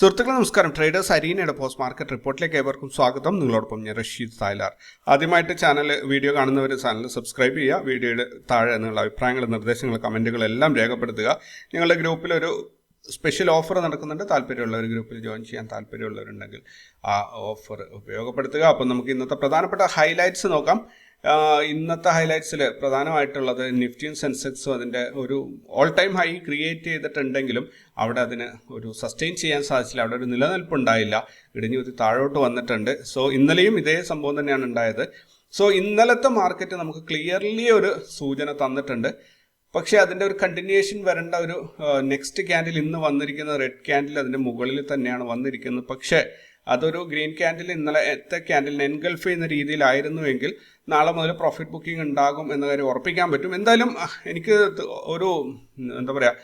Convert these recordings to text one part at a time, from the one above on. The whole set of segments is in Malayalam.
സുഹൃത്തുക്കളെ നമസ്കാരം. ട്രേഡേഴ്സ് അരീനയുടെ പോസ്റ്റ് മാർക്കറ്റ് റിപ്പോർട്ടിലേക്ക് ഏവർക്കും സ്വാഗതം. നിങ്ങളോടൊപ്പം ഞാൻ റഷീദ് തായ്ലാർ ആദ്യമായിട്ട് ചാനൽ വീഡിയോ കാണുന്നവർ ചാനൽ സബ്സ്ക്രൈബ് ചെയ്യുക വീഡിയോയുടെ താഴെ നിങ്ങളുടെ അഭിപ്രായങ്ങൾ നിർദ്ദേശങ്ങൾ കമന്റുകൾ എല്ലാം രേഖപ്പെടുത്തുക. ഞങ്ങളുടെ ഗ്രൂപ്പിലൊരു സ്പെഷ്യൽ ഓഫർ നടക്കുന്നുണ്ട്. താല്പര്യമുള്ളവർ ഗ്രൂപ്പിൽ ജോയിൻ ചെയ്യാൻ താല്പര്യമുള്ളവരുണ്ടെങ്കിൽ ആ ഓഫർ ഉപയോഗപ്പെടുത്തുക. അപ്പം നമുക്ക് ഇന്നത്തെ പ്രധാനപ്പെട്ട ഹൈലൈറ്റ്സ് നോക്കാം. ഇന്നത്തെ ഹൈലൈറ്റ്സിൽ പ്രധാനമായിട്ടുള്ളത് നിഫ്റ്റിയും സെൻസെക്സും അതിന്റെ ഒരു ഓൾ ടൈം ഹൈ ക്രിയേറ്റ് ചെയ്തിട്ടുണ്ടെങ്കിലും അവിടെ അതിന് ഒരു സസ്റ്റെയിൻ ചെയ്യാൻ സാധിച്ചില്ല. അവിടെ ഒരു നിലനിൽപ്പുണ്ടായില്ല. ഇടിഞ്ഞുകുത്തി താഴോട്ട് വന്നിട്ടുണ്ട്. സോ ഇന്നലെയും ഇതേ സംഭവം തന്നെയാണ് ഉണ്ടായത്. സോ ഇന്നലത്തെ മാർക്കറ്റ് നമുക്ക് ക്ലിയർലി ഒരു സൂചന തന്നിട്ടുണ്ട്. പക്ഷേ അതിന്റെ ഒരു കണ്ടിന്യൂഷൻ വരേണ്ട ഒരു നെക്സ്റ്റ് ക്യാൻഡിൽ ഇന്ന് വന്നിരിക്കുന്ന റെഡ് ക്യാൻഡിൽ അതിന്റെ മുകളിൽ തന്നെയാണ് വന്നിരിക്കുന്നത്. പക്ഷേ അതൊരു ഗ്രീൻ ക്യാൻഡിൽ ഇന്നലത്തെ ക്യാൻഡിലിനെ എൻഗൾഫ് ചെയ്യുന്ന രീതിയിലായിരുന്നുവെങ്കിൽ നാളെ മുതൽ പ്രോഫിറ്റ് ബുക്കിംഗ് ഉണ്ടാകും എന്ന കാര്യം ഉറപ്പിക്കാൻ പറ്റും. എന്തായാലും എനിക്ക് ഒരു എന്താ പറയുക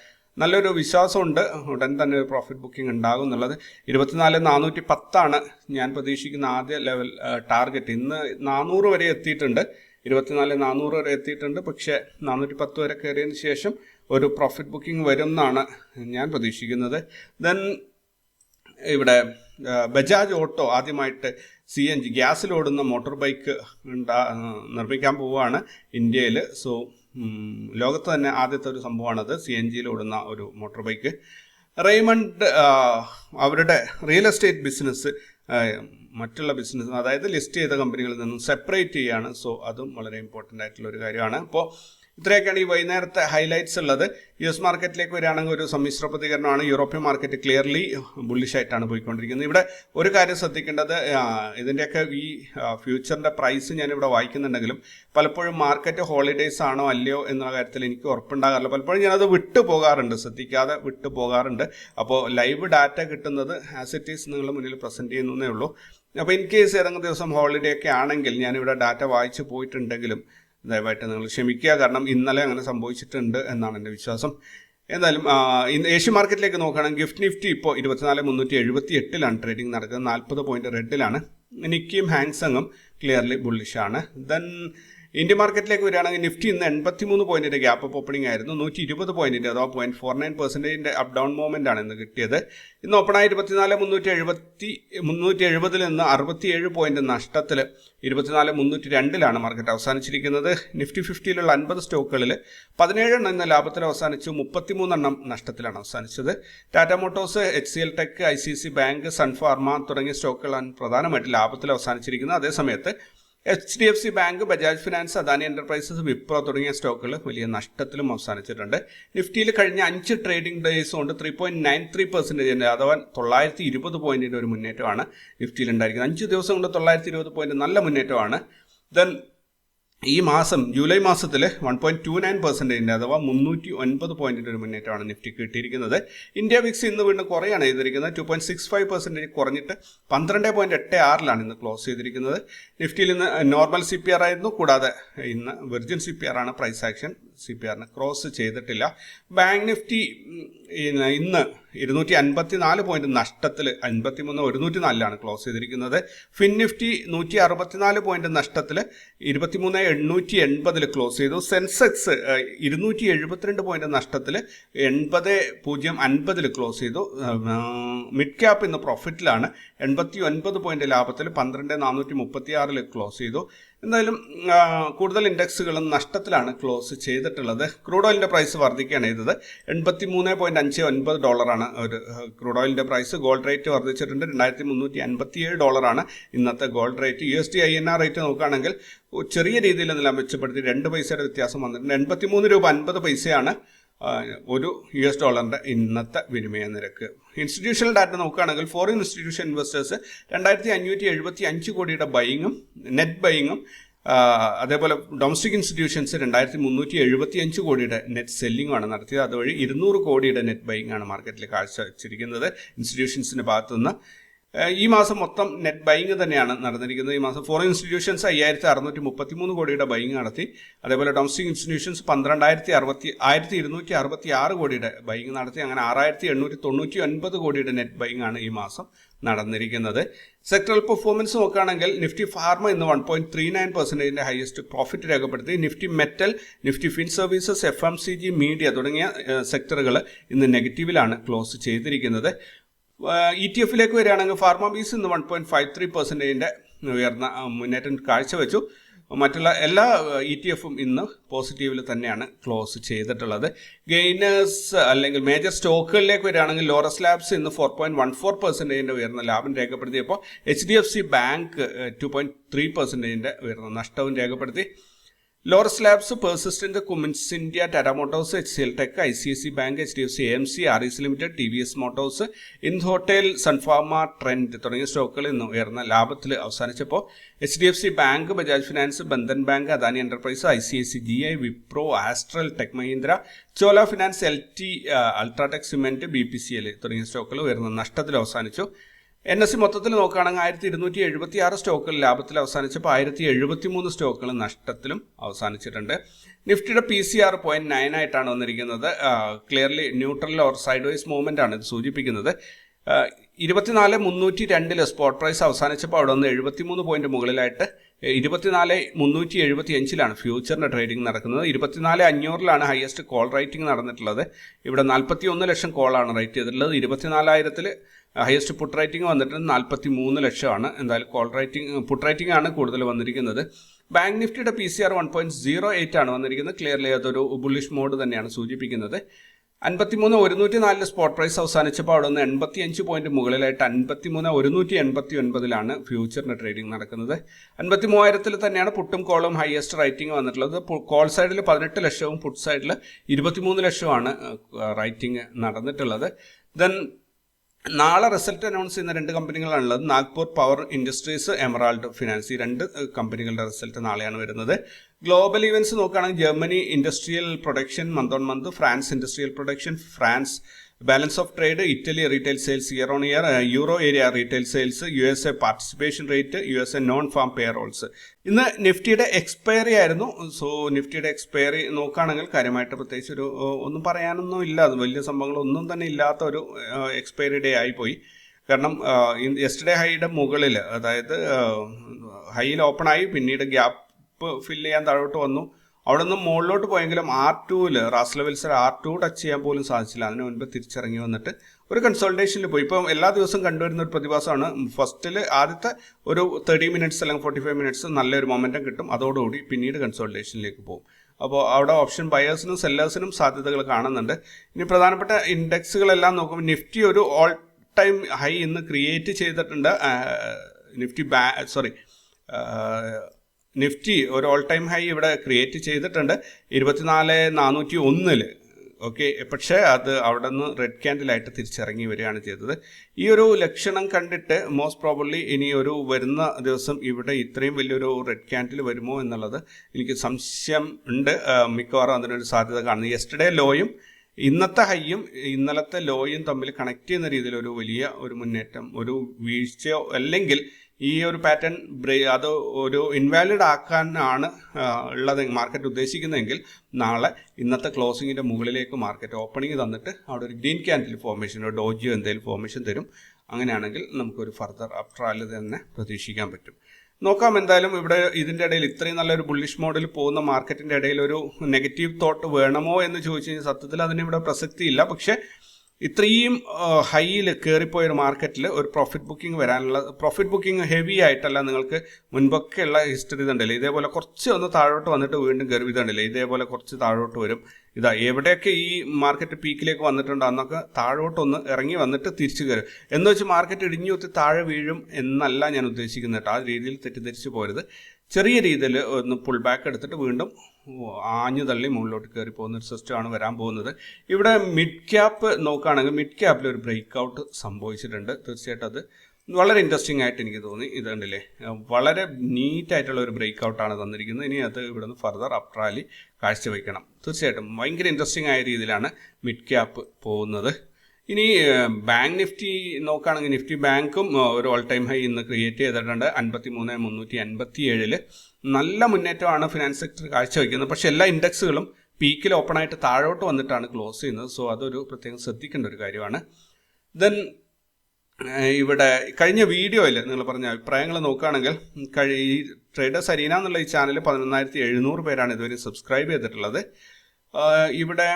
നല്ലൊരു വിശ്വാസമുണ്ട് ഉടൻ തന്നെ ഒരു പ്രോഫിറ്റ് ബുക്കിംഗ് ഉണ്ടാകും എന്നുള്ളത്. ഇരുപത്തിനാല് നാനൂറ്റി പത്താണ് ഞാൻ പ്രതീക്ഷിക്കുന്ന ആദ്യ ലെവൽ ടാർഗറ്റ് ഇന്ന് നാനൂറ് വരെ എത്തിയിട്ടുണ്ട്. ഇരുപത്തിനാല് നാനൂറ് വരെ എത്തിയിട്ടുണ്ട്. പക്ഷേ നാനൂറ്റി പത്ത് വരെ കയറിയതിന് ശേഷം ഒരു പ്രോഫിറ്റ് ബുക്കിംഗ് വരും എന്നാണ് ഞാൻ പ്രതീക്ഷിക്കുന്നത്. ദെൻ ഇവിടെ ബജാജ് ഓട്ടോ ആദ്യമായിട്ട് സി എൻ ജി ഗ്യാസിലോടുന്ന മോട്ടോർ ബൈക്ക് ഉണ്ടാ നിർമ്മിക്കാൻ പോവുകയാണ് ഇന്ത്യയിൽ സോ ലോകത്ത് തന്നെ ആദ്യത്തെ ഒരു സംഭവമാണത് സി എൻ ജിയിലോടുന്ന ഒരു മോട്ടോർ ബൈക്ക്. റെയ്മണ്ട് അവരുടെ റിയൽ എസ്റ്റേറ്റ് ബിസിനസ് മറ്റുള്ള ബിസിനസ് അതായത് ലിസ്റ്റ് ചെയ്ത കമ്പനികളിൽ നിന്നും സെപ്പറേറ്റ് ചെയ്യുകയാണ് സോ അതും വളരെ ഇമ്പോർട്ടന്റ് ആയിട്ടുള്ള ഒരു കാര്യമാണ്. അപ്പോൾ ഇത്രയൊക്കെയാണ് ഈ വൈകുന്നേരത്തെ ഹൈലൈറ്റ്സ് ഉള്ളത്. യു എസ് മാർക്കറ്റിലേക്ക് വരികയാണെങ്കിൽ ഒരു സമ്മിശ്ര പ്രതികരണമാണ്. യൂറോപ്യൻ മാർക്കറ്റ് ക്ലിയർലി ബുള്ളിഷായിട്ടാണ് പോയിക്കൊണ്ടിരിക്കുന്നത്. ഇവിടെ ഒരു കാര്യം ശ്രദ്ധിക്കേണ്ടത് ഇതിന്റെയൊക്കെ ഈ ഫ്യൂച്ചറിന്റെ പ്രൈസ് ഞാനിവിടെ വായിക്കുന്നുണ്ടെങ്കിലും പലപ്പോഴും മാർക്കറ്റ് ഹോളിഡേയ്സ് ആണോ അല്ലയോ എന്നുള്ള കാര്യത്തിൽ എനിക്ക് ഉറപ്പുണ്ടാകാറില്ല. പലപ്പോഴും ഞാനത് വിട്ടു പോകാറുണ്ട്. ശ്രദ്ധിക്കാതെ വിട്ടു പോകാറുണ്ട്. അപ്പോൾ ലൈവ് ഡാറ്റ കിട്ടുന്നത് ആസ് ഇറ്റ് ഈസ് നിങ്ങളുടെ മുന്നിൽ പ്രസന്റ് ചെയ്യുന്നതേ ഉള്ളൂ. അപ്പോൾ ഇൻ കേസ് ഏതെങ്കിലും ദിവസം ഹോളിഡേ ഒക്കെ ആണെങ്കിൽ ഞാനിവിടെ ഡാറ്റ വായിച്ചു പോയിട്ടുണ്ടെങ്കിലും ദയവായിട്ട് നിങ്ങൾ ക്ഷമിക്കുക. കാരണം ഇന്നലെ അങ്ങനെ സംഭവിച്ചിട്ടുണ്ട് എന്നാണ് എന്റെ വിശ്വാസം. എന്തായാലും ഇന്ന് ഏഷ്യൻ മാർക്കറ്റിലേക്ക് നോക്കുകയാണെങ്കിൽ ഗിഫ്റ്റ് നിഫ്റ്റി ഇപ്പോൾ ഇരുപത്തിനാല് മുന്നൂറ്റി എഴുപത്തി എട്ടിലാണ് ട്രേഡിംഗ് നടക്കുന്നത്. നാൽപ്പത് പോയിന്റ് റെഡിലാണ്. നിക്കിയും ഹാങ്സങ്ങും ക്ലിയർലി ബുള്ളിഷാണ്. ദെൻ ഇന്ത്യൻ മാർക്കറ്റിലേക്ക് വരികയാണെങ്കിൽ നിഫ്റ്റി ഇന്ന് എൺപത്തി മൂന്ന് പോയിന്റിന്റെ ഗ്യാപ്പ് അപ്പ് ഓപ്പണിംഗ് ആയിരുന്നു. നൂറ്റി ഇരുപത് പോയിന്റിന്റെ അഥവാ പോയിന്റ് ഫോർ നയൻ പെർസെന്റേജിന്റെ അപ് ഡൗൺ മൂവ്മെന്റ് ആണ് ഇന്ന് കിട്ടിയത്. ഇന്ന് ഓപ്പണായി ഇരുപത്തിനാല് മുന്നൂറ്റി എഴുപത്തി മുന്നൂറ്റി എഴുപതിൽ നിന്ന് അറുപത്തിയേഴ് പോയിന്റ് നഷ്ടത്തിൽ ഇരുപത്തിനാല് മുന്നൂറ്റി രണ്ടിലാണ് മാർക്കറ്റ് അവസാനിച്ചിരിക്കുന്നത്. നിഫ്റ്റി ഫിഫ്റ്റിയിലുള്ള അൻപത് സ്റ്റോക്കുകളിൽ പതിനേഴെണ്ണം ഇന്ന് ലാഭത്തിൽ അവസാനിച്ചു. മുപ്പത്തിമൂന്നെണ്ണം നഷ്ടത്തിലാണ് അവസാനിച്ചത്. Tata motors H C L tech I C C bank Sun Pharma തുടങ്ങിയ സ്റ്റോക്കുകളാണ് പ്രധാനമായിട്ട് ലാഭത്തിൽ അവസാനിച്ചിരിക്കുന്നത്. അതേസമയത്ത് H D F C bank Bajaj finance Adani enterprises Wipro തുടങ്ങിയ സ്റ്റോക്കുകൾ വലിയ നഷ്ടത്തിലും അവസാനിച്ചിട്ടുണ്ട്. നിഫ്റ്റിയിൽ കഴിഞ്ഞ അഞ്ച് ട്രേഡിംഗ് ഡേയ്സ് കൊണ്ട് three point nine three percentage അഥവാ തൊള്ളായിരത്തി ഇരുപത് പോയിന്റിന്റെ ഒരു മുന്നേറ്റമാണ് നിഫ്റ്റിയിൽ ഉണ്ടായിരിക്കുന്നത്. അഞ്ച് ദിവസം കൊണ്ട് തൊള്ളായിരത്തി ഇരുപത് പോയിന്റ് നല്ല മുന്നേറ്റമാണ്. ദെൻ ഈ മാസം ജൂലൈ മാസത്തിൽ വൺ പോയിന്റ് ടു നയൻ പെർസെന്റേജിന്റെ അഥവാ മുന്നൂറ്റി ഒൻപത് പോയിന്റിന്റെ ഒരു മുന്നേറ്റമാണ് നിഫ്റ്റി കിട്ടിയിരിക്കുന്നത്. ഇന്ത്യ വിക്സ് ഇന്ന് വീണ്ടും കുറയാണ് ചെയ്തിരിക്കുന്നത്. Two point six five percentage കുറഞ്ഞിട്ട് പന്ത്രണ്ട് പോയിന്റ് എട്ട് ആറിലാണ് ഇന്ന് ക്ലോസ് ചെയ്തിരിക്കുന്നത്. നിഫ്റ്റിയിൽ ഇന്ന് നോർമൽ സി പി ആർ ആയിരുന്നു. കൂടാതെ ഇന്ന് വെർജിൻ സി പി ആർ ആണ് പ്രൈസ് ആക്ഷൻ സി പി ആറിന് ക്രോസ് ചെയ്തിട്ടില്ല. ബാങ്ക് നിഫ്റ്റി ഇന്ന് ഇരുന്നൂറ്റി അൻപത്തി നാല് പോയിന്റ് നഷ്ടത്തിൽ അൻപത്തി മൂന്ന് ഒരുന്നൂറ്റി നാലിലാണ് ക്ലോസ് ചെയ്തിരിക്കുന്നത്. ഫിൻ നിഫ്റ്റി നൂറ്റി അറുപത്തിനാല് പോയിന്റ് നഷ്ടത്തിൽ ഇരുപത്തി മൂന്ന് എണ്ണൂറ്റി എൺപതിൽ ക്ലോസ് ചെയ്തു. സെൻസെക്സ് ഇരുന്നൂറ്റി എഴുപത്തിരണ്ട് പോയിന്റ് നഷ്ടത്തിൽ എൺപത് പൂജ്യം അൻപതിൽ ക്ലോസ് ചെയ്തു. മിഡ് ക്യാപ്പ് ഇന്ന് പ്രോഫിറ്റിലാണ് എൺപത്തി ഒൻപത് പോയിന്റ് ലാഭത്തിൽ പന്ത്രണ്ട് നാനൂറ്റി മുപ്പത്തി ആറിൽ ക്ലോസ് ചെയ്തു. എന്തായാലും കൂടുതൽ ഇൻഡെക്സുകളും നഷ്ടത്തിലാണ് ക്ലോസ് ചെയ്തിട്ടുള്ളത്. ക്രൂഡ് ഓയിലിന്റെ പ്രൈസ് വർദ്ധിക്കുകയാണ് ചെയ്തത്. എൺപത്തി മൂന്ന് പോയിന്റ് അഞ്ച് ഒൻപത് ഡോളറാണ് ഒരു ക്രൂഡ് ഓയിലിന്റെ പ്രൈസ് ഗോൾഡ് റേറ്റ് വർദ്ധിച്ചിട്ടുണ്ട്. രണ്ടായിരത്തി മുന്നൂറ്റി അൻപത്തി ഏഴ് ഡോളറാണ് ഇന്നത്തെ gold rate U S D I N R rate നോക്കുകയാണെങ്കിൽ ചെറിയ രീതിയിൽ നില മെച്ചപ്പെടുത്തി രണ്ട് പൈസയുടെ വ്യത്യാസം വന്നിട്ടുണ്ട്. എൺപത്തി മൂന്ന് രൂപ അൻപത് പൈസയാണ് ഒരു യു എസ് ഡോളറിന്റെ ഇന്നത്തെ വിനിമയ നിരക്ക്. ഇൻസ്റ്റിറ്റ്യൂഷണൽ ഡാറ്റ നോക്കുകയാണെങ്കിൽ ഫോറിൻ ഇൻസ്റ്റിറ്റ്യൂഷൻ ഇൻവെസ്റ്റേഴ്സ് രണ്ടായിരത്തി അഞ്ഞൂറ്റി എഴുപത്തി അഞ്ച് കോടിയുടെ ബൈങ്ങും നെറ്റ് ബൈങ്ങും അതേപോലെ ഡൊമസ്റ്റിക് ഇൻസ്റ്റിറ്റ്യൂഷൻസ് രണ്ടായിരത്തി മുന്നൂറ്റി എഴുപത്തി അഞ്ച് കോടിയുടെ നെറ്റ് സെല്ലിംഗാണ് നടത്തിയത്. അതുവഴി ഇരുന്നൂറ് കോടിയുടെ നെറ്റ് ബൈങ്ങാണ് ആണ് മാർക്കറ്റിൽ കാഴ്ചവെച്ചിരിക്കുന്നത്. ഇൻസ്റ്റിറ്റ്യൂഷൻസിന്റെ ഭാഗത്തുനിന്ന് ഏഹ് ഈ മാസം മൊത്തം നെറ്റ് ബൈങ് തന്നെയാണ് നടന്നിരിക്കുന്നത്. ഈ മാസം ഫോറിൻ ഇൻസ്റ്റിറ്റ്യൂഷൻസ് അയ്യായിരത്തി അറുന്നൂറ്റി മുപ്പത്തി മൂന്ന് കോടിയുടെ ബൈങ് നടത്തി. അതേപോലെ ഡൊമസ്റ്റിക് ഇൻസ്റ്റിറ്റ്യൂഷൻസ് പന്ത്രണ്ടായിരത്തി അറുപത്തി ആയിരത്തി ഇരുന്നൂറ്റി അറുപത്തി ആറ് കോടിയുടെ ബൈങ് നടത്തി. അങ്ങനെ ആറായിരത്തി എണ്ണൂറ്റി തൊണ്ണൂറ്റി ഒൻപത് കോടിയുടെ നെറ്റ് ബൈങ് ആണ് ഈ മാസം നടന്നിരിക്കുന്നത്. സെക്ടറൽ പെർഫോമൻസ് നോക്കുകയാണെങ്കിൽ നിഫ്റ്റി ഫാർമ ഇന്ന് വൺ പോയിന്റ് ത്രീ നയൻ പെർസെന്റേജിന്റെ ഹയസ്റ്റ് പ്രോഫിറ്റ് രേഖപ്പെടുത്തി. Nifty metal Nifty fin services F M C G media തുടങ്ങിയ സെക്ടറുകൾ ഇന്ന് നെഗറ്റീവിലാണ് ക്ലോസ് ചെയ്തിരിക്കുന്നത്. ഇ ടി എഫിലേക്ക് വരികയാണെങ്കിൽ ഫാർമ ബീസ് ഇന്ന് വൺ പോയിന്റ് ഫൈവ് ത്രീ പെർസെന്റേജിന്റെ ഉയർന്ന മുന്നേറ്റം കാഴ്ചവെച്ചു. മറ്റുള്ള എല്ലാ ഇ ടി എഫും ഇന്ന് പോസിറ്റീവിൽ തന്നെയാണ് ക്ലോസ് ചെയ്തിട്ടുള്ളത്. ഗെയിനേഴ്സ് അല്ലെങ്കിൽ മേജർ സ്റ്റോക്കുകളിലേക്ക് വരികയാണെങ്കിൽ ലോറസ് ലാബ്സ് ഇന്ന് ഫോർ പോയിന്റ് വൺ ഫോർ പെർസെന്റേജിന്റെ ഉയർന്ന ലാഭം രേഖപ്പെടുത്തിയപ്പോൾ H D F C bank two point three പെർസെന്റേജിന്റെ ഉയർന്ന നഷ്ടവും രേഖപ്പെടുത്തി. Laurus labs Persistent Cummins India Tata motors H C L tech I C S C bank H D F C M C R is limited T V S motors ഇൻഹോട്ടേൽ Sun Pharma Trent തുടങ്ങിയ സ്റ്റോക്കുകളിൽ നിന്ന് ഉയർന്ന ലാഭത്തിൽ അവസാനിച്ചപ്പോൾ H D F C bank Bajaj finance Bandhan bank Adani enterprise I C S C G I Wipro Astral tech Mahindra Chola finance L T UltraTech cement B P C L തുടങ്ങിയ സ്റ്റോക്കുകൾ ഉയർന്ന നഷ്ടത്തിൽ അവസാനിച്ചു. എൻ എസ് സി മൊത്തത്തിൽ നോക്കുകയാണെങ്കിൽ ആയിരത്തി ഇരുന്നൂറ്റി എഴുപത്തി ആറ് സ്റ്റോക്കുകൾ ലാഭത്തിൽ അവസാനിച്ചപ്പോൾ ആയിരത്തി എഴുപത്തി മൂന്ന് സ്റ്റോക്കുകൾ നഷ്ടത്തിലും അവസാനിച്ചിട്ടുണ്ട്. നിഫ്റ്റിയുടെ P C R point nine ആയിട്ടാണ് വന്നിരിക്കുന്നത്. Clearly neutral or side wise movement ആണ് ഇത് സൂചിപ്പിക്കുന്നത്. ഇരുപത്തിനാല് മുന്നൂറ്റി രണ്ടിൽ സ്പോട്ട് പ്രൈസ് അവസാനിച്ചപ്പോൾ അവിടെ നിന്ന് എഴുപത്തിമൂന്ന് പോയിന്റ് മുകളിലായിട്ട് ഇരുപത്തിനാല് മുന്നൂറ്റി എഴുപത്തി അഞ്ചിലാണ് ഫ്യൂച്ചറിന്റെ ട്രേഡിംഗ് നടക്കുന്നത്. ഇരുപത്തിനാല് അഞ്ഞൂറിലാണ് ഹയസ്റ്റ് കോൾ റേറ്റിംഗ് നടന്നിട്ടുള്ളത്. ഇവിടെ നാൽപ്പത്തി ഒന്ന് ലക്ഷം കോളാണ് റേറ്റ് ചെയ്തിട്ടുള്ളത്. ഇരുപത്തിനാലായിരത്തിൽ ഹയസ്റ്റ് പുട്ട് റൈറ്റിംഗ് വന്നിട്ട് നാൽപ്പത്തി മൂന്ന് ലക്ഷമാണ്. എന്തായാലും കോൾ റൈറ്റിംഗ് പുട്ട് റൈറ്റിംഗ് ആണ് കൂടുതൽ വന്നിരിക്കുന്നത്. ബാങ്ക് നിഫ്റ്റിയുടെ P C R one point zero eight ആണ് വന്നിരിക്കുന്നത്. ക്ലിയർലി അതൊരു ബുള്ളിഷ് മോഡ് തന്നെയാണ് സൂചിപ്പിക്കുന്നത്. അൻപത്തിമൂന്ന് ഒരുന്നൂറ്റി നാലിൽ സ്പോട്ട് പ്രൈസ് അവസാനിച്ചപ്പോൾ അവിടെ നിന്ന് എൺപത്തി അഞ്ച് പോയിന്റ് മുകളിലായിട്ട് അൻപത്തിമൂന്ന് ഒരുന്നൂറ്റി എൺപത്തി ഒൻപതിലാണ് ഫ്യൂച്ചറിന് ട്രേഡിംഗ് നടക്കുന്നത്. അൻപത്തി മൂവായിരത്തിൽ തന്നെയാണ് പുട്ടും കോളും ഹയസ്റ്റ് റൈറ്റിംഗ് വന്നിട്ടുള്ളത്. കോൾ സൈഡിൽ പതിനെട്ട് ലക്ഷവും പുട്ട് സൈഡിൽ ഇരുപത്തിമൂന്ന് ലക്ഷവുമാണ് റൈറ്റിംഗ് നടന്നിട്ടുള്ളത്. ദെൻ നാളെ റിസൾട്ട് അനൗൺസ് ചെയ്യുന്ന രണ്ട് കമ്പനികളാണുള്ളത് Nagpur Power Industries Emerald Finance ഈ രണ്ട് കമ്പനികളുടെ റിസൾട്ട് നാളെയാണ് വരുന്നത്. ഗ്ലോബൽ ഇവന്റ്സ് നോക്കുകയാണെങ്കിൽ Germany industrial production month on month France industrial production France balance of trade Italy retail sales year on year euro area retail sales U S A participation rate U S A non farm payrolls ഇന്ന് നിഫ്റ്റിയുടെ എക്സ്പയറി ആയിരുന്നു. സോ നിഫ്റ്റിയുടെ എക്സ്പയറി നോക്കുകയാണെങ്കിൽ കാര്യമായിട്ട് പ്രത്യേകിച്ച് ഒരു ഒന്നും പറയാനൊന്നും ഇല്ല. അത് വലിയ സംഭവങ്ങളൊന്നും തന്നെ ഇല്ലാത്ത ഒരു എക്സ്പയറി ഡേ ആയിപ്പോയി. കാരണം യെസ്റ്റർഡേ ഹൈയുടെ മുകളിൽ അതായത് ഹൈയിൽ ഓപ്പൺ ആയി. പിന്നീട് ഗ്യാപ്പ് ഫില്ല് ചെയ്യാൻ താഴോട്ട് വന്നു. അവിടെ നിന്ന് മുകളിലോട്ട് പോയെങ്കിലും ആർ ടൂവിൽ റാസ് വിൽസർ ആർ ടു ടച്ച് ചെയ്യാൻ പോലും സാധിച്ചില്ല. അതിന് മുൻപ് തിരിച്ചിറങ്ങി വന്നിട്ട് ഒരു കൺസൾട്ടേഷനിൽ പോയി. ഇപ്പം എല്ലാ ദിവസവും കണ്ടുവരുന്ന ഒരു പ്രതിഭാസമാണ് ഫസ്റ്റിൽ ആദ്യത്തെ ഒരു തേർട്ടി മിനിറ്റ്സ് അല്ലെങ്കിൽ ഫോർട്ടി ഫൈവ് മിനിറ്റ്സ് നല്ലൊരു മൊമെന്റം കിട്ടും. അതോടുകൂടി പിന്നീട് കൺസൾട്ടേഷനിലേക്ക് പോകും. അപ്പോൾ അവിടെ ഓപ്ഷൻ ബയേഴ്സിനും സെല്ലേഴ്സിനും സാധ്യതകൾ കാണുന്നുണ്ട്. ഇനി പ്രധാനപ്പെട്ട ഇൻഡെക്സുകളെല്ലാം നോക്കുമ്പോൾ നിഫ്റ്റി ഒരു ഓൾ ടൈം ഹൈ ഇന്ന് ക്രിയേറ്റ് ചെയ്തിട്ടുണ്ട്. നിഫ്റ്റി ബാ സോറി നിഫ്റ്റി ഒരു ഓൾ ടൈം ഹൈ ഇവിടെ ക്രിയേറ്റ് ചെയ്തിട്ടുണ്ട്. ഇരുപത്തിനാല് നാനൂറ്റി ഒന്നിൽ. ഓക്കെ പക്ഷേ അത് അവിടെ നിന്ന് റെഡ് ക്യാൻഡിലായിട്ട് തിരിച്ചിറങ്ങി വരികയാണ് ചെയ്തത്. ഈ ഒരു ലക്ഷണം കണ്ടിട്ട് മോസ്റ്റ് പ്രോബബ്ലി ഇനി ഒരു വരുന്ന ദിവസം ഇവിടെ ഇത്രയും വലിയൊരു റെഡ് ക്യാൻഡിൽ വരുമോ എന്നുള്ളത് എനിക്ക് സംശയം ഉണ്ട്. മിക്കവാറും അതിനൊരു സാധ്യത കാണുന്നു. യെസ്റ്റർഡേ ലോയും ഇന്നത്തെ ഹൈയും ഇന്നലത്തെ ലോയും തമ്മിൽ കണക്ട് ചെയ്യുന്ന രീതിയിൽ ഒരു വലിയ ഒരു മുന്നേറ്റം ഒരു വീഴ്ചയോ അല്ലെങ്കിൽ ഈ ഒരു പാറ്റേൺ അത് ഒരു ഇൻവാലിഡ് ആക്കാനാണ് ഉള്ളത് മാർക്കറ്റ് ഉദ്ദേശിക്കുന്നതെങ്കിൽ നാളെ ഇന്നത്തെ ക്ലോസിങ്ങിന്റെ മുകളിലേക്ക് മാർക്കറ്റ് ഓപ്പണിംഗ് തന്നിട്ട് അവിടെ ഒരു ഗ്രീൻ ക്യാൻഡിൽ ഫോർമേഷൻ ഒരു ഡോജിയോ എന്തെങ്കിലും ഫോർമേഷൻ തരും. അങ്ങനെയാണെങ്കിൽ നമുക്കൊരു ഫർദർ അപ്ട്രാൽ തന്നെ പ്രതീക്ഷിക്കാൻ പറ്റും. നോക്കാം എന്തായാലും ഇവിടെ ഇതിന്റെ ഇടയിൽ ഇത്രയും നല്ലൊരു ബുള്ളിഷ് മോഡൽ പോകുന്ന മാർക്കറ്റിന്റെ ഇടയിൽ ഒരു നെഗറ്റീവ് തോട്ട് വേണമോ എന്ന് ചോദിച്ചു കഴിഞ്ഞാൽ സത്യത്തിൽ അതിന് ഇവിടെ പ്രസക്തിയില്ല. പക്ഷേ ഇത്രയും ഹൈയിൽ കയറിപ്പോയ ഒരു മാർക്കറ്റിൽ ഒരു പ്രോഫിറ്റ് ബുക്കിംഗ് വരാനുള്ള പ്രോഫിറ്റ് ബുക്കിംഗ് ഹെവി ആയിട്ടല്ല നിങ്ങൾക്ക് മുൻപൊക്കെ ഉള്ള ഹിസ്റ്ററി ഇതുണ്ടല്ലോ? ഇതേപോലെ കുറച്ച് ഒന്ന് താഴോട്ട് വന്നിട്ട് വീണ്ടും കയറി ഇതുണ്ടല്ലോ? ഇതേപോലെ കുറച്ച് താഴോട്ട് വരും. ഇതാ എവിടെയൊക്കെ ഈ മാർക്കറ്റ് പീക്കിലേക്ക് വന്നിട്ടുണ്ടോ? അന്നൊക്കെ താഴോട്ടൊന്ന് ഇറങ്ങി വന്നിട്ട് തിരിച്ചു കയറും എന്ന് വെച്ച് മാർക്കറ്റ് ഇടിഞ്ഞു കുത്തി താഴെ വീഴും എന്നല്ല ഞാൻ ഉദ്ദേശിക്കുന്നത് ആ രീതിയിൽ തെറ്റിദ്ധരിച്ച് പോരുത്. ചെറിയ രീതിയിൽ ഒന്ന് പുൾ ബാക്ക് എടുത്തിട്ട് വീണ്ടും ആഞ്ഞു തള്ളി മുകളിലോട്ട് കയറി പോകുന്ന ഒരു സിസ്റ്റമാണ് വരാൻ പോകുന്നത്. ഇവിടെ മിഡ് ക്യാപ്പ് നോക്കുകയാണെങ്കിൽ മിഡ് ക്യാപ്പിൽ ഒരു ബ്രേക്ക് ഔട്ട് സംഭവിച്ചിട്ടുണ്ട്. തീർച്ചയായിട്ടും അത് വളരെ ഇൻട്രസ്റ്റിംഗ് ആയിട്ട് എനിക്ക് തോന്നി. ഇത് കണ്ടില്ലേ? വളരെ നീറ്റ് ആയിട്ടുള്ള ഒരു ബ്രേക്ക് ഔട്ടാണ് തന്നിരിക്കുന്നത്. ഇനി അത് ഇവിടെ നിന്ന് ഫർദർ അപ് റാലി കാഴ്ചവെക്കണം. തീർച്ചയായിട്ടും ഭയങ്കര ഇൻട്രസ്റ്റിംഗ് ആയ രീതിയിലാണ് മിഡ് ക്യാപ്പ് പോകുന്നത്. ഇനി ബാങ്ക് നിഫ്റ്റി നോക്കുകയാണെങ്കിൽ നിഫ്റ്റി ബാങ്കും ഒരു ഓൾ ടൈം ഹൈ ഇന്ന് ക്രിയേറ്റ് ചെയ്തിട്ടുണ്ട്. അൻപത്തി മൂന്ന് മുന്നൂറ്റി അൻപത്തി ഏഴിൽ നല്ല മുന്നേറ്റമാണ് ഫിനാൻസ് സെക്ടർ കാഴ്ചവെക്കുന്നത്. പക്ഷേ എല്ലാ ഇൻഡെക്സുകളും പീക്കിൽ ഓപ്പൺ ആയിട്ട് താഴോട്ട് വന്നിട്ടാണ് ക്ലോസ് ചെയ്യുന്നത്. സോ അതൊരു പ്രത്യേകം ശ്രദ്ധിക്കേണ്ട ഒരു കാര്യമാണ്. ദെൻ ഇവിടെ കഴിഞ്ഞ വീഡിയോയിൽ നിങ്ങൾ പറഞ്ഞ അഭിപ്രായങ്ങൾ നോക്കുകയാണെങ്കിൽ കഴി ട്രേഡേഴ്സ് അരീന എന്നുള്ള ഈ ചാനൽ പതിനൊന്നായിരത്തി എഴുന്നൂറ് പേരാണ് ഇതുവരെ സബ്സ്ക്രൈബ് ചെയ്തിട്ടുള്ളത്. ഇവിടെ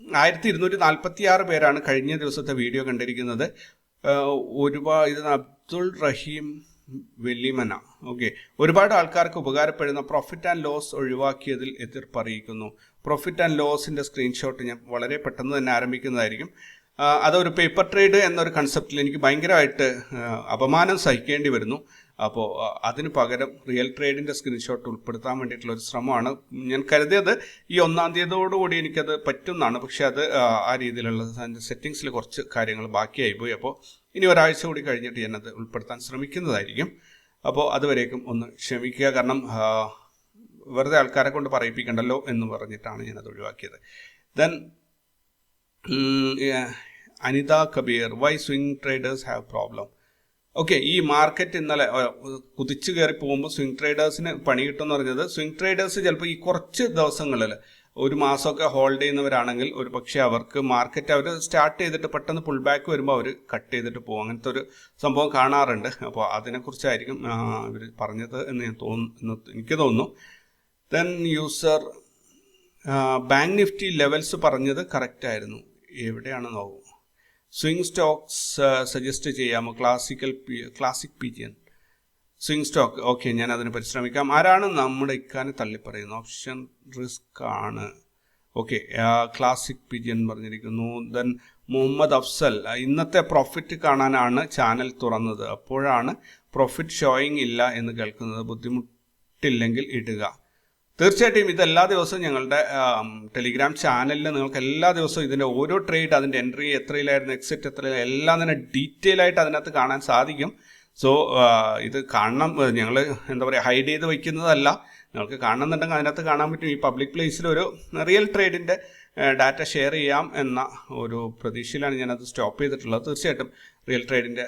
ആയിരത്തി ഇരുന്നൂറ്റി നാൽപ്പത്തി ആറ് പേരാണ് കഴിഞ്ഞ ദിവസത്തെ വീഡിയോ കണ്ടിരിക്കുന്നത്. ഒരുപാട് ഇത് അബ്ദുൾ റഹീം വെല്ലിമന ഓക്കെ. ഒരുപാട് ആൾക്കാർക്ക് ഉപകാരപ്പെടുന്ന പ്രോഫിറ്റ് ആൻഡ് ലോസ് ഒഴിവാക്കിയതിൽ എതിർപ്പ് അറിയിക്കുന്നു പ്രോഫിറ്റ് ആൻഡ് ലോസിന്റെ സ്ക്രീൻഷോട്ട് ഞാൻ വളരെ പെട്ടെന്ന് തന്നെ ആരംഭിക്കുന്നതായിരിക്കും. അതൊരു പേപ്പർ ട്രേഡ് എന്നൊരു കൺസെപ്റ്റിൽ എനിക്ക് ഭയങ്കരമായിട്ട് അപമാനം സഹിക്കേണ്ടി വരുന്നു. അപ്പോൾ അതിന് പകരം റിയൽ ട്രേഡിന്റെ സ്ക്രീൻഷോട്ട് ഉൾപ്പെടുത്താൻ വേണ്ടിയിട്ടുള്ള ഒരു ശ്രമമാണ്. ഞാൻ കരുതിയത് ഈ ഒന്നാം തീയതിയോടുകൂടി എനിക്കത് പറ്റുന്നതാണ് പക്ഷെ അത് ആ, രീതിയിലുള്ള അതിന്റെ സെറ്റിങ്സിൽ കുറച്ച് കാര്യങ്ങൾ ബാക്കിയായി പോയി. അപ്പോൾ ഇനി ഒരാഴ്ച കൂടി കഴിഞ്ഞിട്ട് ഞാനത് ഉൾപ്പെടുത്താൻ ശ്രമിക്കുന്നതായിരിക്കും. അപ്പോൾ അതുവരേക്കും ഒന്ന് ക്ഷമിക്കുക. കാരണം വെറുതെ ആൾക്കാരെ കൊണ്ട് പറയിപ്പിക്കണ്ടല്ലോ എന്ന് പറഞ്ഞിട്ടാണ് ഞാനത് ഒഴിവാക്കിയത്. Then Anita Kabir why swing traders have problem okay ഈ മാർക്കറ്റ് ഇന്നലെ കുതിച്ചു കയറി പോകുമ്പോൾ സ്വിംഗ് ട്രേഡേഴ്സിന് പണി കിട്ടുമെന്ന് പറഞ്ഞത് സ്വിംഗ് ട്രേഡേഴ്സ് ചിലപ്പോൾ ഈ കുറച്ച് ദിവസങ്ങളിൽ ഒരു മാസമൊക്കെ ഹോൾഡ് ചെയ്യുന്നവരാണെങ്കിൽ ഒരു പക്ഷേ അവർക്ക് മാർക്കറ്റ് അവർ സ്റ്റാർട്ട് ചെയ്തിട്ട് പെട്ടെന്ന് പുൾ ബാക്ക് വരുമ്പോൾ അവർ കട്ട് ചെയ്തിട്ട് പോകും. അങ്ങനത്തെ ഒരു സംഭവം കാണാറുണ്ട്. അപ്പോൾ അതിനെക്കുറിച്ചായിരിക്കും ഇവർ പറഞ്ഞത് എന്ന് ഞാൻ തോന്നുന്നു എനിക്ക് തോന്നുന്നു. Then user bank Nifty levels പറഞ്ഞത് കറക്റ്റ് ആയിരുന്നു. എവിടെയാണ് നോക്കൂ. സ്വിംഗ് സ്റ്റോക്സ് സജസ്റ്റ് ചെയ്യാമോ? Classical classic P G N swing stock okay ഞാൻ അതിന് പരിശ്രമിക്കാം. ആരാണ് നമ്മുടെ ഇക്കാനെ തള്ളിപ്പറയുന്നത്? ഓപ്ഷൻ റിസ്ക് ആണ്. Okay classic P G N പറഞ്ഞിരിക്കുന്നു ദെൻ മുഹമ്മദ് അഫ്സൽ ഇന്നത്തെ പ്രോഫിറ്റ് കാണാനാണ് ചാനൽ തുറന്നത്. അപ്പോഴാണ് പ്രോഫിറ്റ് ഷോയിങ് ഇല്ല എന്ന് കേൾക്കുന്നത്. ബുദ്ധിമുട്ടില്ലെങ്കിൽ ഇടുക. തീർച്ചയായിട്ടും ഇത് എല്ലാ ദിവസവും ഞങ്ങളുടെ ടെലിഗ്രാം ചാനലിൽ നിങ്ങൾക്ക് എല്ലാ ദിവസവും ഇതിന്റെ ഓരോ ട്രേഡ് അതിന്റെ എൻട്രി എത്രയിലായിരുന്നു എക്സിറ്റ് എത്രയിലായിരുന്നു എല്ലാം തന്നെ ഡീറ്റെയിൽ ആയിട്ട് അതിനകത്ത് കാണാൻ സാധിക്കും. സോ ഇത് കാണണം. ഞങ്ങൾ എന്താ പറയുക ഹൈഡ് ചെയ്ത് വയ്ക്കുന്നതല്ല നിങ്ങൾക്ക് കാണണമെന്നുണ്ടെങ്കിൽ അതിനകത്ത് കാണാൻ പറ്റും. ഈ പബ്ലിക് പ്ലേസിൽ ഒരു റിയൽ ട്രേഡിന്റെ ഡാറ്റ ഷെയർ ചെയ്യാം എന്ന ഒരു പ്രതീക്ഷയിലാണ് ഞാനത് സ്റ്റോപ്പ് ചെയ്തിട്ടുള്ളത്. തീർച്ചയായിട്ടും റിയൽ ട്രേഡിന്റെ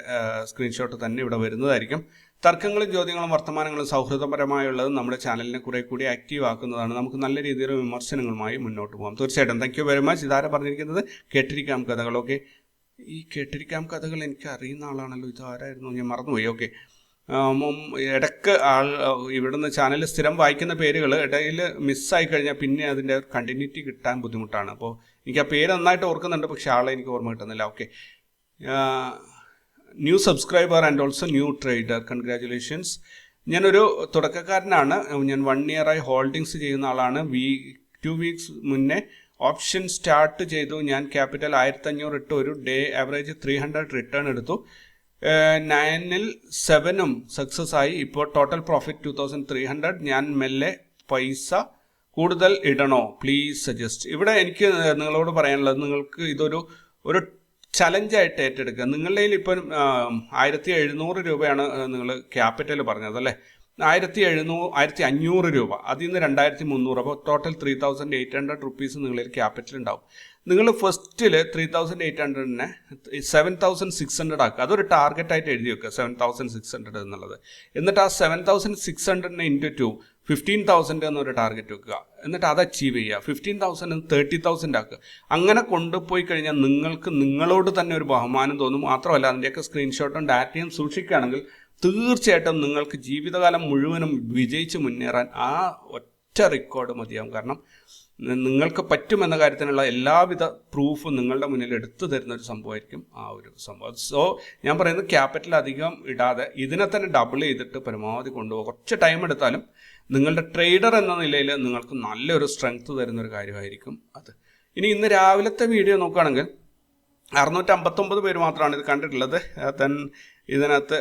സ്ക്രീൻഷോട്ട് തന്നെ ഇവിടെ വരുന്നതായിരിക്കും. തർക്കങ്ങളും ചോദ്യങ്ങളും വർത്തമാനങ്ങളും സൗഹൃദപരമായുള്ളത് നമ്മുടെ ചാനലിനെ കുറെ കൂടി ആക്റ്റീവ് ആക്കുന്നതാണ്. നമുക്ക് നല്ല രീതിയിലുള്ള വിമർശനങ്ങളുമായി മുന്നോട്ട് പോകാം തീർച്ചയായിട്ടും. താങ്ക് യു വെരി മച്ച് ഇതാരെ പറഞ്ഞിരിക്കുന്നത്? കേട്ടിരിക്കാം കഥകൾ. ഓക്കെ ഈ കേട്ടിരിക്കാം കഥകൾ എനിക്ക് അറിയുന്ന ആളാണല്ലോ. ഇതാരായിരുന്നു? ഞാൻ മറന്നുപോയി. ഓക്കെ ഇടയ്ക്ക് ആൾ ഇവിടുന്ന് ചാനൽ സ്ഥിരം വായിക്കുന്ന പേരുകൾ ഇടയിൽ മിസ്സായി കഴിഞ്ഞാൽ പിന്നെ അതിന്റെ കണ്ടിന്യൂറ്റി കിട്ടാൻ ബുദ്ധിമുട്ടാണ്. അപ്പോൾ എനിക്ക് ആ പേര് നന്നായിട്ട് ഓർക്കുന്നുണ്ട് പക്ഷേ ആളെ എനിക്ക് ഓർമ്മ കിട്ടുന്നില്ല. Okay new subscriber and also new trader. Congratulations ഞാനൊരു തുടക്കക്കാരനാണ്. ഞാൻ വൺ ഇയറായി ഹോൾഡിങ്സ് ചെയ്യുന്ന ആളാണ്. വീ ടു വീക്സ് മുന്നേ ഓപ്ഷൻ സ്റ്റാർട്ട് ചെയ്തു. ഞാൻ ക്യാപിറ്റൽ ആയിരത്തി അഞ്ഞൂറ് ഇട്ട്. ഒരു day average three hundred return എടുത്തു. നയനിൽ സെവനും സക്സസ് ആയി. ഇപ്പോൾ total profit two thousand three hundred ഞാൻ മെല്ലെ പൈസ കൂടുതൽ ഇടണോ? പ്ലീസ് സജസ്റ്റ് ഇവിടെ എനിക്ക് നിങ്ങളോട് പറയാനുള്ളത് നിങ്ങൾക്ക് ഇതൊരു ഒരു ചലഞ്ചായിട്ട് ഏറ്റെടുക്കുക. നിങ്ങളുടെ കയ്യിൽ ഇപ്പം ആയിരത്തി എഴുന്നൂറ് രൂപയാണ് നിങ്ങൾ ക്യാപിറ്റൽ പറഞ്ഞത് അല്ലേ? ആയിരത്തി എഴുന്നൂറ് ആയിരത്തി അഞ്ഞൂറ് രൂപ. അതിൽ നിന്ന് രണ്ടായിരത്തി മുന്നൂറ് അപ്പോൾ total three thousand eight hundred rupees നിങ്ങളിൽ ക്യാപിറ്റൽ ഉണ്ടാവും. നിങ്ങൾ ഫസ്റ്റിൽ ത്രീ തൗസൻഡ് എയ്റ്റ് ഹൺഡ്രഡിനെ സെവൻ തൗസൻഡ് സിക്സ് ഹൺഡ്രഡ് ആക്കുക. അതൊരു ടാർഗറ്റായിട്ട് എഴുതി വെക്കുക സെവൻ തൗസൻഡ് സിക്സ് ഹൺഡ്രഡ് എന്നുള്ളത്. എന്നിട്ട് ആ സെവൻ തൗസൻഡ് സിക്സ് ഹൺഡ്രഡിനെ ഇന്റു ടു ഫിഫ്റ്റീൻ തൗസൻഡ് എന്നൊരു ടാർഗറ്റ് വെക്കുക. എന്നിട്ട് അത് അച്ചീവ് ചെയ്യുക. ഫിഫ്റ്റീൻ തൗസൻഡ് തേർട്ടി തൗസൻഡ് ആക്കുക. അങ്ങനെ കൊണ്ടുപോയി കഴിഞ്ഞാൽ നിങ്ങൾക്ക് നിങ്ങളോട് തന്നെ ഒരു ബഹുമാനം തോന്നും. മാത്രമല്ല അതിന്റെയൊക്കെ സ്ക്രീൻഷോട്ടും ഡാറ്റയും സൂക്ഷിക്കുകയാണെങ്കിൽ തീർച്ചയായിട്ടും നിങ്ങൾക്ക് ജീവിതകാലം മുഴുവനും വിജയിച്ച് മുന്നേറാൻ ആ ഒറ്റ റെക്കോർഡ് മതിയാവും. കാരണം നിങ്ങൾക്ക് പറ്റുമെന്ന കാര്യത്തിനുള്ള എല്ലാവിധ പ്രൂഫും നിങ്ങളുടെ മുന്നിൽ എടുത്തു തരുന്ന ഒരു സംഭവമായിരിക്കും ആ ഒരു സംഭവം. സോ ഞാൻ പറയുന്നത് ക്യാപിറ്റൽ അധികം ഇടാതെ ഇതിനെ തന്നെ ഡബിൾ ചെയ്തിട്ട് പരമാവധി കൊണ്ടുപോകുക. കുറച്ച് ടൈം എടുത്താലും നിങ്ങളുടെ ട്രേഡർ എന്ന നിലയിൽ നിങ്ങൾക്ക് നല്ലൊരു സ്ട്രെങ്ത് തരുന്ന ഒരു കാര്യമായിരിക്കും അത്. ഇനി ഇന്ന് രാവിലത്തെ വീഡിയോ നോക്കുകയാണെങ്കിൽ അറുന്നൂറ്റമ്പത്തൊമ്പത് പേര് മാത്രമാണ് ഇത് കണ്ടിട്ടുള്ളത്. തെൻ ഇതിനകത്ത്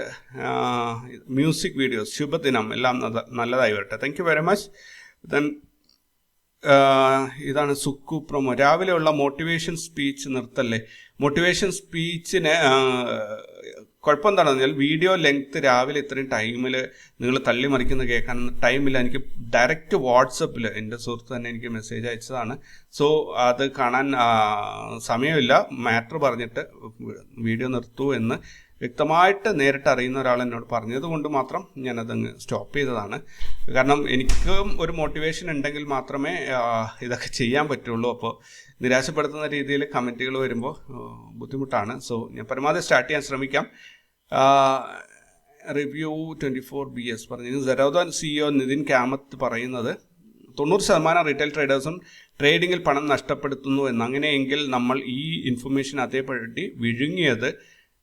മ്യൂസിക് വീഡിയോസ് ശുഭദിനം എല്ലാം നല്ലതായി വരട്ടെ. Thank you very much then ഇതാണ് സുക്കു പ്രൊമോ രാവിലെയുള്ള മോട്ടിവേഷൻ സ്പീച്ച് നിർത്തല്ലേ? മോട്ടിവേഷൻ സ്പീച്ചിന് കുഴപ്പം എന്താണെന്ന് പറഞ്ഞാൽ വീഡിയോ ലെങ്ത് രാവിലെ ഇത്രയും ടൈമിൽ നിങ്ങൾ തള്ളി മറിക്കുന്ന കേൾക്കാൻ ടൈമില്ല എനിക്ക് ഡയറക്റ്റ് വാട്സപ്പിൽ എന്റെ സുഹൃത്ത് തന്നെ എനിക്ക് മെസ്സേജ് അയച്ചതാണ്. സോ അത് കാണാൻ സമയമില്ല. മാറ്റർ പറഞ്ഞിട്ട് വീഡിയോ നിർത്തൂ എന്ന് വ്യക്തമായിട്ട് നേരിട്ട് അറിയുന്ന ഒരാൾ എന്നോട് പറഞ്ഞത് കൊണ്ട് മാത്രം ഞാനതങ്ങ് സ്റ്റോപ്പ് ചെയ്തതാണ്. കാരണം എനിക്കും ഒരു മോട്ടിവേഷൻ ഉണ്ടെങ്കിൽ മാത്രമേ ഇതൊക്കെ ചെയ്യാൻ പറ്റുള്ളൂ. അപ്പോൾ നിരാശപ്പെടുത്തുന്ന രീതിയിൽ കമന്റുകൾ വരുമ്പോൾ ബുദ്ധിമുട്ടാണ്. സോ ഞാൻ പരമാവധി സ്റ്റാർട്ട് ചെയ്യാൻ ശ്രമിക്കാം. Review twenty four B S പറഞ്ഞു. ജെറോദാൻ സിഇഒ നിതിൻ കാമത്ത് പറയുന്നത് തൊണ്ണൂറ് ശതമാനം റീറ്റെയിൽ ട്രേഡേഴ്സും ട്രേഡിങ്ങിൽ പണം നഷ്ടപ്പെടുത്തുന്നു എന്ന് അങ്ങനെയെങ്കിൽ നമ്മൾ ഈ ഇൻഫർമേഷൻ അതേപടി വിഴുങ്ങിയത്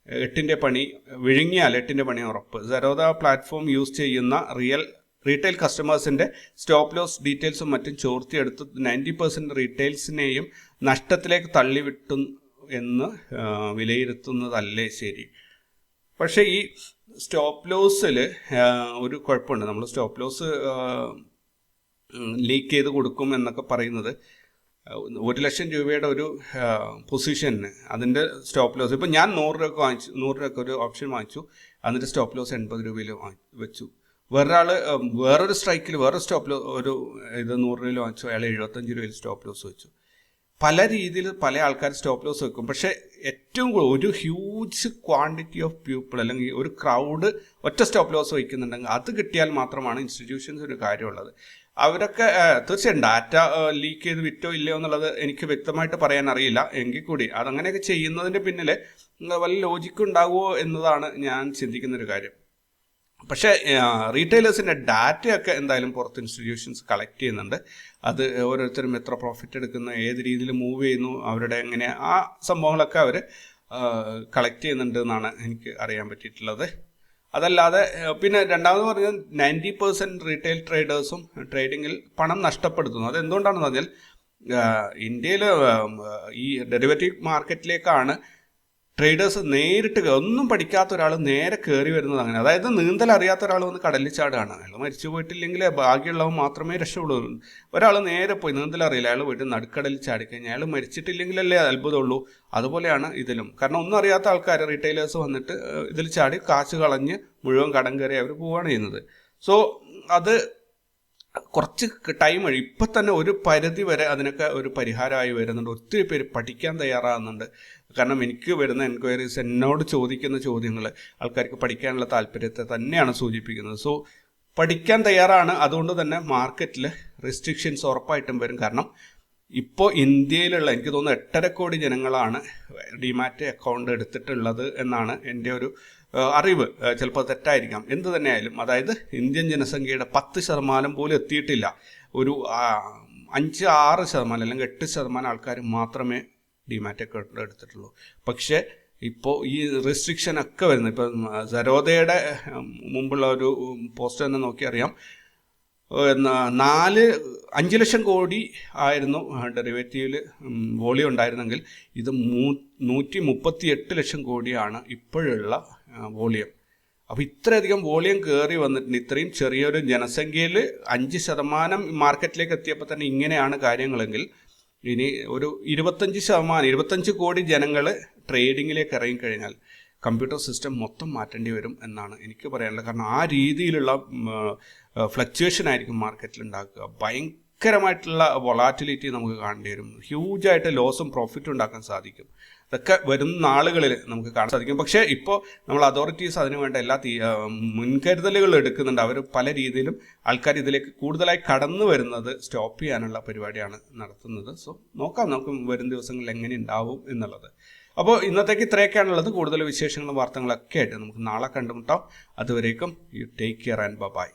എട്ടിന്റെ പണി വിഴുങ്ങിയാൽ എട്ടിന്റെ പണി ഉറപ്പ്. സരോദ പ്ലാറ്റ്ഫോം യൂസ് ചെയ്യുന്ന റിയൽ റീറ്റെയിൽ കസ്റ്റമേഴ്സിന്റെ സ്റ്റോപ്പ് ലോസ് ഡീറ്റെയിൽസും മറ്റും ചോർത്തിയെടുത്ത് നയന്റി പെർസെന്റ് റീറ്റെയിൽസിനെയും നഷ്ടത്തിലേക്ക് തള്ളിവിട്ടു എന്ന് വിലയിരുത്തുന്നതല്ലേ ശരി. പക്ഷേ ഈ സ്റ്റോപ്പ് ലോസിൽ ഒരു കുഴപ്പമുണ്ട്. നമ്മൾ സ്റ്റോപ്പ് ലോസ് ലീക്ക് ചെയ്ത് കൊടുക്കും എന്നൊക്കെ പറയുന്നത് ഒരു ലക്ഷം രൂപയുടെ ഒരു പൊസിഷന് അതിന്റെ സ്റ്റോപ്പ് ലോസ് ഇപ്പം ഞാൻ നൂറ് രൂപ വാങ്ങിച്ചു നൂറ് രൂപ ഒരു ഓപ്ഷൻ വാങ്ങിച്ചു. അതിന്റെ സ്റ്റോപ്പ് ലോസ് എൺപത് രൂപയിൽ വെച്ചു. വേറൊരാൾ വേറൊരു സ്ട്രൈക്കിൽ വേറൊരു സ്റ്റോപ്പ് ലോ ഒരു ഇത് നൂറ് രൂപയിൽ വാങ്ങിച്ചു. അയാൾ എഴുപത്തഞ്ച് രൂപയിൽ സ്റ്റോപ്പ് ലോസ് വെച്ചു. പല രീതിയിൽ പല ആൾക്കാർ സ്റ്റോപ്പ് ലോസ് വെക്കും. പക്ഷേ ഏറ്റവും കൂടുതൽ ഒരു ഹ്യൂജ് ക്വാണ്ടിറ്റി ഓഫ് പീപ്പിൾ അല്ലെങ്കിൽ ഒരു ക്രൗഡ് ഒറ്റ സ്റ്റോപ്പ് ലോസ് വയ്ക്കുന്നുണ്ടെങ്കിൽ അത് കിട്ടിയാൽ മാത്രമാണ് ഇൻസ്റ്റിറ്റ്യൂഷൻസ് ഒരു കാര്യമുള്ളത്. അവരൊക്കെ തീർച്ചയായും ഡാറ്റ ലീക്ക് ചെയ്ത് വിറ്റോ ഇല്ലയോ എന്നുള്ളത് എനിക്ക് വ്യക്തമായിട്ട് പറയാൻ അറിയില്ല എങ്കിൽ കൂടി അതങ്ങനെയൊക്കെ ചെയ്യുന്നതിന്റെ പിന്നിൽ വല്ല ലോജിക്ക് ഉണ്ടാകുമോ എന്നതാണ് ഞാൻ ചിന്തിക്കുന്ന ഒരു കാര്യം. പക്ഷേ റീറ്റെയിലേഴ്സിന്റെ ഡാറ്റയൊക്കെ എന്തായാലും പുറത്ത് ഇൻസ്റ്റിറ്റ്യൂഷൻസ് കളക്ട് ചെയ്യുന്നുണ്ട്. അത് ഓരോരുത്തരും എത്ര പ്രോഫിറ്റ് എടുക്കുന്നു ഏത് രീതിയിൽ മൂവ് ചെയ്യുന്നു അവരുടെ എങ്ങനെ ആ സംഭവങ്ങളൊക്കെ അവർ കളക്ട് ചെയ്യുന്നുണ്ട് എന്നാണ് എനിക്ക് അറിയാൻ പറ്റിയിട്ടുള്ളത്. അതല്ലാതെ പിന്നെ രണ്ടാമത് പറഞ്ഞാൽ നയന്റി പെർസെന്റ് റീറ്റെയിൽ ട്രേഡേഴ്സും ട്രേഡിങ്ങിൽ പണം നഷ്ടപ്പെടുത്തുന്നു. അത് എന്തുകൊണ്ടാണെന്ന് പറഞ്ഞാൽ ഇന്ത്യയിൽ ഈ ഡെറിവേറ്റീവ് മാർക്കറ്റിലേക്കാണ് ട്രേഡേഴ്സ് നേരിട്ട് ഒന്നും പഠിക്കാത്ത ഒരാൾ നേരെ കയറി വരുന്നത് അങ്ങനെ. അതായത് നീന്തൽ അറിയാത്ത ഒരാൾ വന്ന് കടലിൽ ചാടുകയാണ് അയാൾ മരിച്ചു പോയിട്ടില്ലെങ്കിൽ ഭാഗ്യമുള്ളവൻ മാത്രമേ രക്ഷപ്പെടുള്ളൂ ഒരാൾ നേരെ പോയി നീന്തൽ അറിയില്ല. അയാൾ പോയിട്ട് നടുക്കടലിൽ ചാടിക്കഴിഞ്ഞാൽ അയാൾ മരിച്ചിട്ടില്ലെങ്കിലല്ലേ അത്ഭുതമുള്ളൂ. അതുപോലെയാണ് ഇതിലും. കാരണം ഒന്നും അറിയാത്ത ആൾക്കാർ റീറ്റെയിലേഴ്സ് വന്നിട്ട് ഇതിൽ ചാടി കാശ് കളഞ്ഞ് മുഴുവൻ കടം കയറി അവർ പോവുകയാണ് ചെയ്യുന്നത്. സോ അത് കുറച്ച് ടൈം കഴിയും. ഇപ്പം തന്നെ ഒരു പരിധി വരെ അതിനൊക്കെ ഒരു പരിഹാരമായി വരുന്നുണ്ട്. ഒത്തിരി പേര് പഠിക്കാൻ തയ്യാറാകുന്നുണ്ട്. കാരണം എനിക്ക് വരുന്ന എൻക്വയറീസ് എന്നോട് ചോദിക്കുന്ന ചോദ്യങ്ങൾ ആൾക്കാർക്ക് പഠിക്കാനുള്ള താല്പര്യത്തെ തന്നെയാണ് സൂചിപ്പിക്കുന്നത്. സോ പഠിക്കാൻ തയ്യാറാണ്. അതുകൊണ്ട് തന്നെ മാർക്കറ്റിൽ റെസ്ട്രിക്ഷൻസ് ഉറപ്പായിട്ടും വരും. കാരണം ഇപ്പോൾ ഇന്ത്യയിലുള്ള എനിക്ക് തോന്നുന്നു എട്ടര കോടി ജനങ്ങളാണ് ഡിമാറ്റ് അക്കൗണ്ട് എടുത്തിട്ടുള്ളത് എന്നാണ് എന്റെ ഒരു അറിവ് ചിലപ്പോൾ തെറ്റായിരിക്കാം. എന്ത് തന്നെയായാലും അതായത് ഇന്ത്യൻ ജനസംഖ്യയുടെ പത്ത് ശതമാനം പോലും എത്തിയിട്ടില്ല. ഒരു അഞ്ച് ആറ് ശതമാനം അല്ലെങ്കിൽ എട്ട് ശതമാനം ആൾക്കാർ മാത്രമേ ഡിമാറ്റ് അക്കൗണ്ട് എടുത്തിട്ടുള്ളൂ. പക്ഷേ ഇപ്പോൾ ഈ റെസ്ട്രിക്ഷൻ ഒക്കെ വരുന്നത് ഇപ്പം സരോദയുടെ മുമ്പുള്ള ഒരു പോസ്റ്റ് തന്നെ നോക്കി അറിയാം നാല് അഞ്ച് ലക്ഷം കോടി ആയിരുന്നു ഡെറിവേറ്റീവിൽ വോളിയം ഉണ്ടായിരുന്നെങ്കിൽ ഇത് നൂറ്റി മുപ്പത്തി എട്ട് ലക്ഷം കോടിയാണ് ഇപ്പോഴുള്ള വോളിയം. അപ്പോൾ ഇത്രയധികം വോളിയം കയറി വന്നിട്ടുണ്ട്. ഇത്രയും ചെറിയൊരു ജനസംഖ്യയിൽ അഞ്ച് ശതമാനം മാർക്കറ്റിലേക്ക് എത്തിയപ്പോൾ തന്നെ ഇങ്ങനെയാണ് കാര്യങ്ങളെങ്കിൽ ഇനി ഒരു ഇരുപത്തഞ്ച് ശതമാനം ഇരുപത്തഞ്ച് കോടി ജനങ്ങൾ ട്രേഡിങ്ങിലേക്ക് ഇറങ്ങിക്കഴിഞ്ഞാൽ കമ്പ്യൂട്ടർ സിസ്റ്റം മൊത്തം മാറ്റേണ്ടി വരും എന്നാണ് എനിക്ക് പറയാനുള്ളത്. കാരണം ആ രീതിയിലുള്ള ഫ്ലക്ച്വേഷൻ ആയിരിക്കും മാർക്കറ്റിൽ ഉണ്ടാക്കുക. ഭയങ്കരമായിട്ടുള്ള വൊളാറ്റിലിറ്റി നമുക്ക് കാണേണ്ടി വരും. ഹ്യൂജായിട്ട് ലോസും പ്രോഫിറ്റും ഉണ്ടാക്കാൻ സാധിക്കും. ഇതൊക്കെ വരും നാളുകളിൽ നമുക്ക് കാണാൻ സാധിക്കും. പക്ഷേ ഇപ്പോൾ നമ്മൾ അതോറിറ്റീസ് അതിനു വേണ്ട എല്ലാ മുൻകരുതലുകൾ എടുക്കുന്നുണ്ട്. അവർ പല രീതിയിലും ആൾക്കാർ ഇതിലേക്ക് കൂടുതലായി കടന്നു വരുന്നത് സ്റ്റോപ്പ് ചെയ്യാനുള്ള പരിപാടിയാണ് നടത്തുന്നത്. സോ നോക്കാം നമുക്ക് വരും ദിവസങ്ങളിൽ എങ്ങനെ ഉണ്ടാവും എന്നുള്ളത്. അപ്പോൾ ഇന്നത്തേക്ക് ഇത്രയൊക്കെയാണുള്ളത്. കൂടുതൽ വിശേഷങ്ങളും വാർത്തകളൊക്കെ ആയിട്ട് നമുക്ക് നാളെ കണ്ടുമുട്ടാം. അതുവരേക്കും you take care and bye